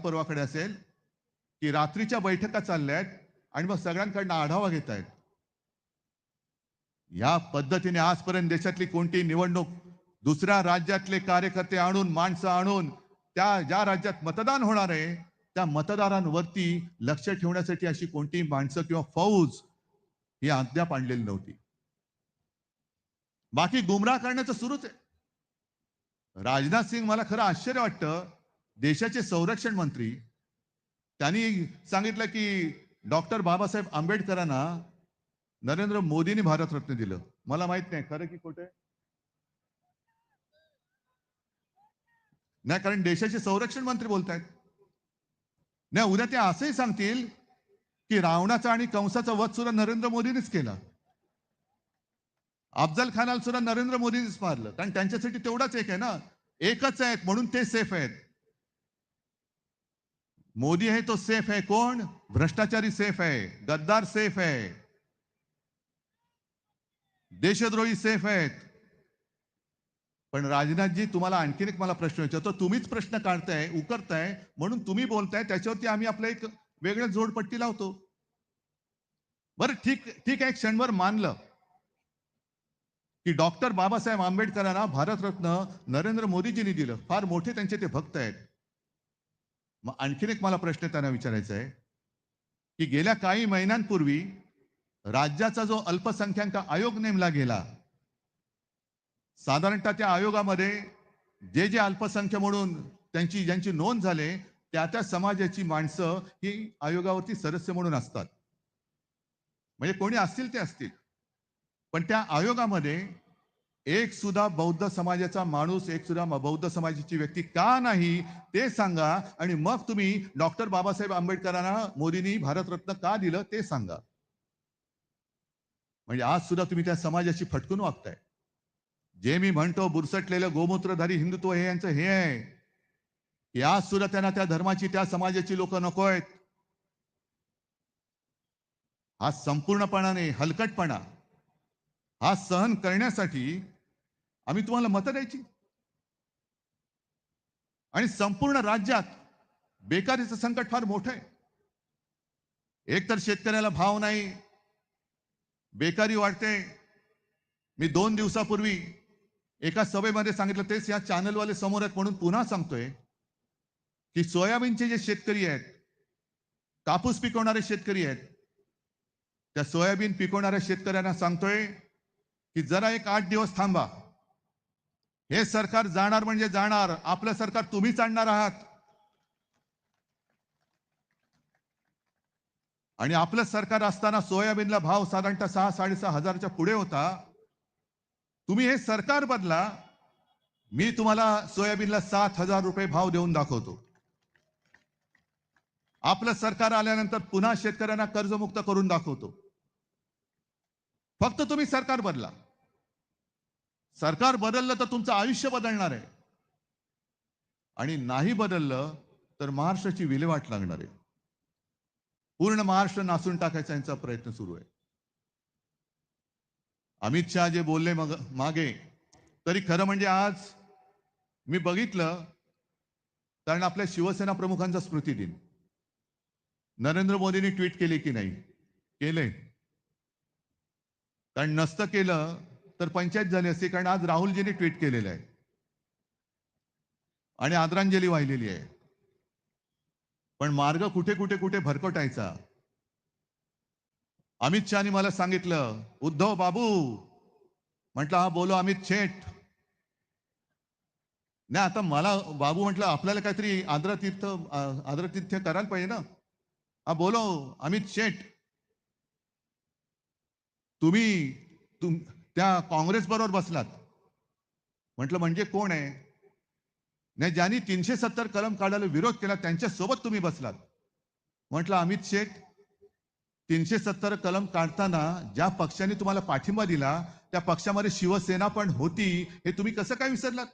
पर्वाकडे असेल की रात्रीच्या बैठका चालल्या आहेत आणि मग सगळ्यांकडनं आढावा घेत आहेत या पद्धतीने आजपर्यंत देशातली कोणती निवडणूक दुसऱ्या राज्यातले कार्यकर्ते आणून माणसं आणून त्या ज्या राज्यात मतदान होणार आहे त्या मतदारांवरती लक्ष ठेवण्यासाठी अशी कोणती माणसं किंवा फौज ही अद्याप आणलेली नव्हती. बाकी गुमराह करण्याचं सुरूच आहे. राजनाथ सिंग मला खरं आश्चर्य वाटतं देशाचे संरक्षण मंत्री त्यांनी सांगितलं की डॉक्टर बाबासाहेब आंबेडकरांना नरेंद्र मोदींनी भारतरत्न दिलं. मला माहीत नाही खरं की खोटं नाही कारण देशाचे संरक्षण मंत्री बोलतायत. नाही उद्या ते असंही सांगतील की रावणाचा आणि कंसाचा वध सुद्धा नरेंद्र मोदींनीच केला. अफजल खानाला सुद्धा नरेंद्र मोदींनीच मारलं. कारण त्यांच्यासाठी तेवढाच एक आहे ना? एकच आहेत म्हणून ते सेफ आहेत. मोदी आहे तो सेफ आहे. कोण? भ्रष्टाचारी सेफ आहे. गद्दार सेफ आहे. देशद्रोही सेफ आहेत. पण राजनाथजी तुम्हाला आणखीन एक मला प्रश्न विचारतो. तुम्हीच प्रश्न काढताय उकरताय म्हणून तुम्ही बोलताय त्याच्यावरती आम्ही आपलं एक वेगळं जोडपट्टी लावतो. बरं ठीक ठीक आहे क्षणभर मानलं. की डॉक्टर बाबासाहेब आंबेडकरांना भारतरत्न नरेंद्र मोदीजींनी दिलं. फार मोठे त्यांचे ते भक्त आहेत. मग आणखीन एक मला प्रश्न त्यांना विचारायचा आहे की गेल्या काही महिन्यांपूर्वी राज्याचा जो अल्पसंख्याक आयोग नेमला गेला साधारणतः त्या आयोगामध्ये जे जे अल्पसंख्य म्हणून त्यांची ज्यांची नोंद झाले त्या त्या समाजाची माणसं ही आयोगावरती सदस्य म्हणून असतात. म्हणजे कोणी असतील ते असतील. पण त्या आयोगामध्ये एक सुद्धा बौद्ध समाजाचा माणूस एक सुद्धा बौद्ध समाजाची व्यक्ती का नाही ते सांगा. आणि मग तुम्ही डॉक्टर बाबासाहेब आंबेडकरांना मोदींनी भारतरत्न का दिलं ते सांगा. म्हणजे आज सुद्धा तुम्ही त्या समाजाशी फटकून वागताय. जे मी म्हणतो बुरसटलेलं गोमूत्रधारी हिंदुत्व हे यांचं हे आहे. की आज सुद्धा त्यांना त्या धर्माची त्या समाजाची लोक नको आहेत. हा संपूर्णपणाने हलकटपणा हा सहन करण्यासाठी आम्ही तुम्हाला मतं द्यायची. आणि संपूर्ण राज्यात बेकारीचं संकट फार मोठं आहे. एक तर शेतकऱ्याला भाव नाही बेकारी वाढते. मी दोन दिवसापूर्वी एका सभेमध्ये सांगितलं तेच या चॅनलवाले समोर आहेत म्हणून पुन्हा सांगतोय की सोयाबीनचे जे शेतकरी आहेत कापूस पिकवणारे शेतकरी आहेत त्या सोयाबीन पिकवणाऱ्या शेतकऱ्यांना सांगतोय की जरा एक आठ दिवस थांबा. हे सरकार जाणार म्हणजे जाणार. आपलं सरकार तुम्हीच आणणार आहात. आणि आपलं सरकार असताना सोयाबीनला भाव साधारणतः सहा साडेसहा हजारच्या पुढे होता. तुम्ही हे सरकार बदला. मी तुम्हाला सोयाबीनला सात हजार रुपये भाव देऊन दाखवतो. आपलं सरकार आल्यानंतर पुन्हा शेतकऱ्यांना कर्जमुक्त करून दाखवतो. फक्त तुम्ही सरकार बदला. सरकार बदललं तर तुमचं आयुष्य बदलणार आहे. आणि नाही बदललं तर महाराष्ट्राची विल्हेवाट लागणार आहे. पूर्ण महाराष्ट्र नासून टाकायचा यांचा प्रयत्न सुरू आहे. अमित शहा जे बोलले मग मागे तरी खरं म्हणजे आज मी बघितलं कारण आपल्या शिवसेना प्रमुखांचा स्मृती दिन. नरेंद्र मोदींनी ट्विट केले की नाही? केले कारण नसतं केलं तर पंचायत झाली असती कारण आज राहुलजींनी ट्विट केलेलं आहे. आणि आदरांजली वाहिलेली आहे. पण मार्ग कुठे कुठे कुठे भरकटायचा? अमित शहानी मला सांगितलं उद्धव बाबू. म्हटलं हा बोलो अमित शेठ. नाही आता मला बाबू म्हटलं आपल्याला काहीतरी आदरतीर्थ आदरतीर्थ करायला पाहिजे ना. हा बोलो अमित शेठ. तुम्ही तुम त्या काँग्रेस बरोबर बसलात. म्हटलं म्हणजे कोण आहे? नाही ज्यांनी तीनशे सत्तर कलम काढायला विरोध केला त्यांच्यासोबत तुम्ही बसलात. म्हटलं अमित शेख तीनशे सत्तर कलम काढताना ज्या पक्षाने तुम्हाला पाठिंबा दिला त्या पक्षामध्ये शिवसेना पण होती हे तुम्ही कसं काय विसरलात?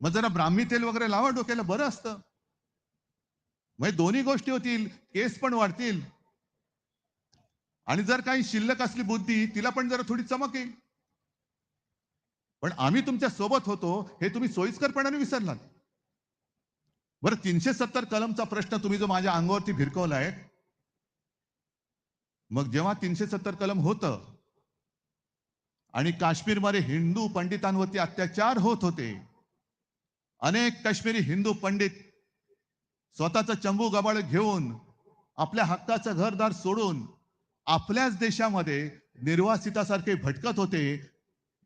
मग जरा ब्राह्मी तेल वगैरे लावा डोक्याला बरं असतं. म्हणजे दोन्ही गोष्टी होतील केस पण वाढतील. आणि जर काही शिल्लक असली बुद्धी तिला पण जरा थोडी चमक येईल. पण आम्ही तुमच्यासोबत होतो हे तुम्ही सोयीस्करपणाने विसरलात. बरं तीनशे सत्तर कलमचा प्रश्न तुम्ही जो माझ्या अंगावरती भिरकवलाय मग जेव्हा तीनशे सत्तर कलम होतं आणि काश्मीरमध्ये हिंदू पंडितांवरती अत्याचार होत होते अनेक काश्मीरी हिंदू पंडित स्वतःचं चंबू गबाळ घेऊन आपल्या हक्काचं घरदार सोडून आपल्याच देशामध्ये निर्वासितासारखे भटकत होते.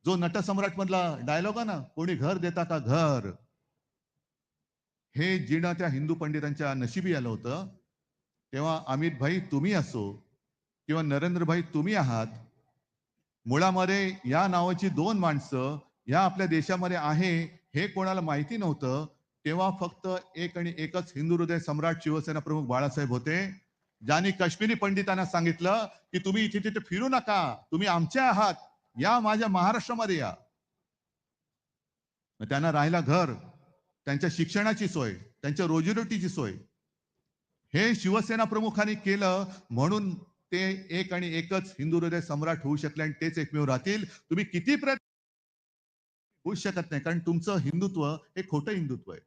जो नटसम्राट मधला डायलॉग आहे ना कोणी घर देता का घर? हे जिणं त्या हिंदू पंडितांच्या नशिबी आलं होतं. तेव्हा अमित भाई तुम्ही असो किंवा नरेंद्र भाई तुम्ही आहात मुळामध्ये या नावाची दोन माणसं या आपल्या देशामध्ये आहे हे कोणाला माहिती नव्हतं. तेव्हा फक्त एक आणि एकच हिंदू हृदय सम्राट शिवसेना प्रमुख बाळासाहेब होते. ज्यांनी काश्मीरी पंडितांना सांगितलं की तुम्ही इथे तिथे फिरू नका तुम्ही आमचे आहात या माझ्या महाराष्ट्रामध्ये या. त्यांना राहायला घर त्यांच्या शिक्षणाची सोय त्यांच्या रोजीरोटीची सोय. हे शिवसेना प्रमुखांनी केलं म्हणून ते एक आणि एकच हिंदू हृदय सम्राट होऊ शकले आणि तेच एकमेव राहतील. तुम्ही किती प्रयत्न होऊ शकत नाही कारण तुमचं हिंदुत्व हे खोटं हिंदुत्व आहे.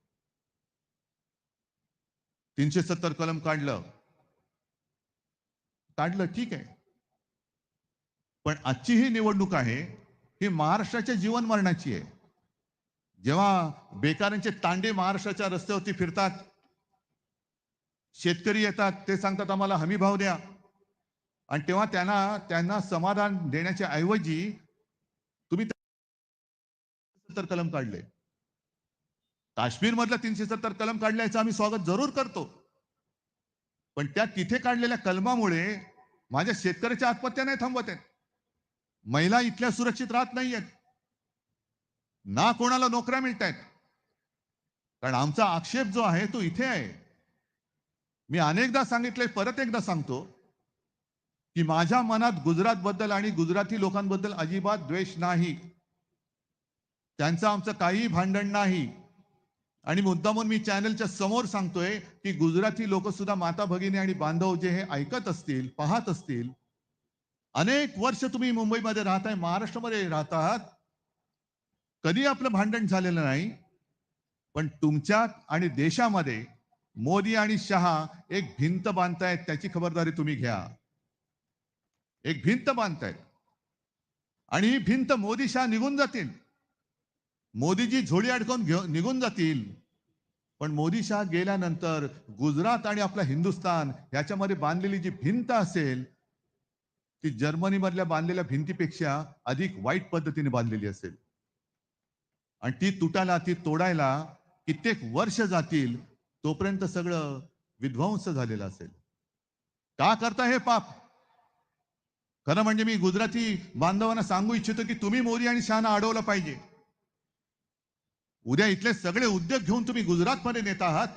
तीनशे सत्तर कलम काढलं. काढलं ठीक आहे. पण आजची ही निवडणूक आहे ही महाराष्ट्राच्या जीवन मरणाची आहे. जेव्हा बेकारांचे तांडे महाराष्ट्राच्या रस्त्यावरती फिरतात शेतकरी येतात ते सांगतात आम्हाला हमी भाव द्या. आणि तेव्हा त्यांना त्यांना समाधान देण्याच्या ऐवजी तुम्ही सत्तर कलम काढले. काश्मीर मधलं तीनशे सत्तर कलम काढल्याचं आम्ही स्वागत जरूर करतो. पण त्या तिथे काढलेल्या कलमामुळे माझ्या शेतकऱ्याच्या आत्महत्या नाही थांबवत आहेत. महिला इथल्या सुरक्षित राहत नाहीयेत. ना कोणाला नोकऱ्या मिळत आहेत कारण आमचा आक्षेप जो आहे तो इथे आहे. मी अनेकदा सांगितलंय परत एकदा सांगतो की माझ्या मनात गुजरात बद्दल आणि गुजराती लोकांबद्दल अजिबात द्वेष नाही. त्यांचं आमचं काही भांडण नाही. आणि मुद्दामून मी चॅनलच्या समोर सांगतोय की गुजराती लोक सुद्धा माता भगिनी आणि बांधव जे हे ऐकत असतील पाहत असतील अनेक वर्ष तुम्ही मुंबईमध्ये राहताय महाराष्ट्रामध्ये राहतात कधी आपलं भांडण झालेलं नाही पण तुमच्यात आणि देशामध्ये मोदी आणि शहा एक भिंत बांधतायत त्याची खबरदारी तुम्ही घ्या. एक भिंत बांधतायत. आणि ही भिंत मोदी शहा निघून जातील. मोदीजी झोळी अडकवून घेऊन निघून जातील. पण मोदी शाह गेल्यानंतर गुजरात आणि आपला हिंदुस्थान याच्यामध्ये बांधलेली जी भिंत असेल ती जर्मनी मधल्या बांधलेल्या भिंतीपेक्षा अधिक वाईट पद्धतीने बांधलेली असेल. आणि ती तुटायला ती तोडायला कित्येक वर्ष जातील तोपर्यंत सगळं विध्वंस झालेलं असेल. का करता हे पाप? खरं म्हणजे मी गुजराती बांधवांना सांगू इच्छितो की तुम्ही मोदी आणि शहाना अडवलं पाहिजे. उद्या इथले सगळे उद्योग घेऊन तुम्ही गुजरातमध्ये नेत आहात?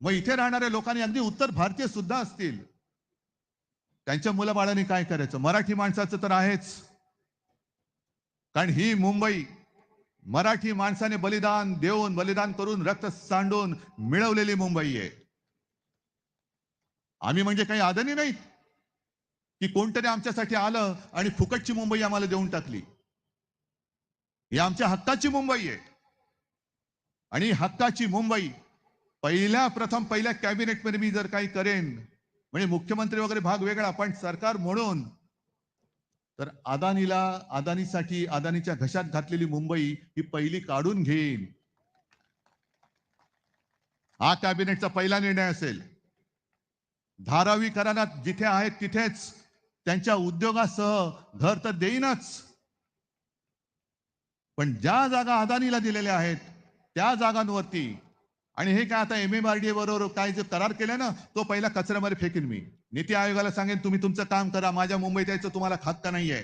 मग इथे राहणाऱ्या लोकांनी अगदी उत्तर भारतीय सुद्धा असतील. त्यांच्या मुलाबाळांनी काय करायचं? मराठी माणसाचं तर आहेच. कारण ही मुंबई मराठी माणसाने बलिदान देऊन बलिदान करून रक्त सांडून मिळवलेली मुंबई आहे. आम्ही म्हणजे काही आदनी नाहीत. की कोणतरी आमच्यासाठी आलं आणि फुकटची मुंबई आम्हाला देऊन टाकली. ही आमच्या हक्काची मुंबई आहे. आणि हक्काची मुंबई. पहिल्या प्रथम पहिल्या कॅबिनेटमध्ये मी जर काही करेन म्हणजे मुख्यमंत्री वगैरे भाग वेगळा पण सरकार म्हणून तर अदानीला अदानीसाठी अदानीच्या घशात घातलेली मुंबई ही पहिली काढून घेईन. हा कॅबिनेटचा पहिला निर्णय असेल. धारावी करारात जिथे आहेत तिथेच त्यांच्या उद्योगासह घर तर देईनच. पण ज्या जागा अदानीला दिलेल्या आहेत त्या जागांवरती. आणि हे काय आता एम एम आर डी बरोबर काय जे करार केले ना तो पहिला कचऱ्यामध्ये फेकेन मी. नीती आयोगाला सांगेन तुम्ही तुमचं काम करा माझ्या मुंबईत यायचं तुम्हाला हक्क नाहीये.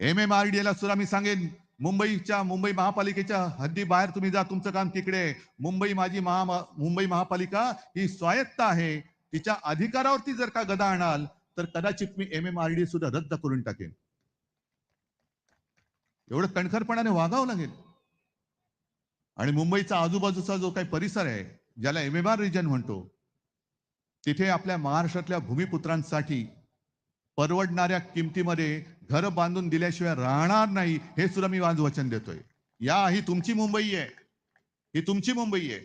एम एम आर डी ला सुद्धा मी सांगेन मुंबईच्या मुंबई महापालिकेच्या हद्दी बाहेर तुम्ही जा तुमचं काम तिकडे मुंबई माझी महा मुंबई महापालिका ही स्वायत्त आहे. तिच्या अधिकारावरती जर का गदा आणाल तर कदाचित मी एम एम आर डी सुद्धा रद्द करून टाकेन. एवढं कणखरपणाने वागावं लागेल. आणि मुंबईचा आजूबाजूचा जो काही परिसर आहे ज्याला एम एम आर रिजन म्हणतो तिथे आपल्या महाराष्ट्रातल्या भूमिपुत्रांसाठी परवडणाऱ्या किमतीमध्ये घर बांधून दिल्याशिवाय राहणार नाही हे सुद्धा मी आज वचन देतोय. या ही तुमची मुंबई आहे. ही तुमची मुंबई आहे.